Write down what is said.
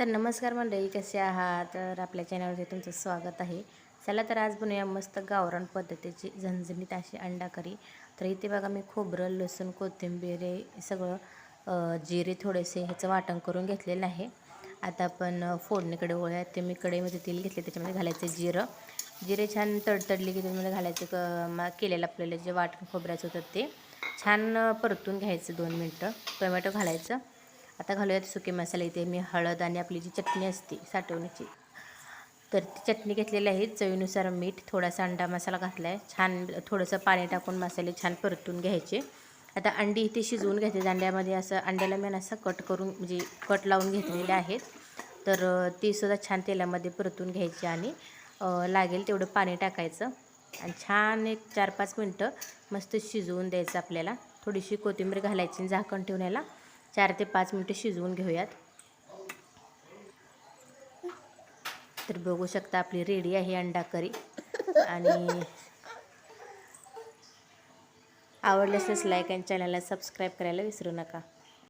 तर नमस्कार मंडळी कसे आहात? तर आपल्या चॅनलवरती तुमचं स्वागत आहे. चला तर आज बनवूया मस्त गावरान पद्धतीची झणझणीत अशी अंडा करी. तर इथे बघा मी खोबरं लसूण कोथिंबीर हे सगळं जिरे थोडेसे ह्याचं वाटण करून घेतलेलं आहे. आता आपण फोडणीकडे वळूया ते मी कढईमध्ये तेल घेतले त्याच्यामध्ये घालायचं जिरं. जिरे छान तडतडले की त्याच्यामध्ये घालायचं क मा केलेलं आपल्याला जे वाटण खोबऱ्याचं होतं ते. छान परतून घ्यायचं दोन मिनटं. टोमॅटो घालायचं. आता घालूयात सुके मसाले. इथे मी हळद आणि आपली जी चटणी असते साठवण्याची तर ती चटणी घेतलेली आहे. चवीनुसार मीठ थोडासा अंडा मसाला घातला आहे छान थोडंसं पाणी टाकून मसाले छान परतून घ्यायचे. आता अंडी इथे शिजवून घ्यायचे अंड्यामध्ये असं अंड्याला मी असं कट करून म्हणजे कट लावून घेतलेले आहेत. तर ती सुद्धा छान तेलामध्ये परतून घ्यायची आणि लागेल तेवढं पाणी टाकायचं. आणि छान एक चार पाच मिनटं मस्त शिजवून द्यायचं आपल्याला. थोडीशी कोथिंबीर घालायची आणि झाकण ठेवण्याला. चार ते पाच मिनटं शिजवून घेऊयात. तर बघू शकता आपली रेडी आहे अंडा करी. आणि आवडल्यास लाईक आणि चॅनलला सबस्क्राईब करायला विसरू नका.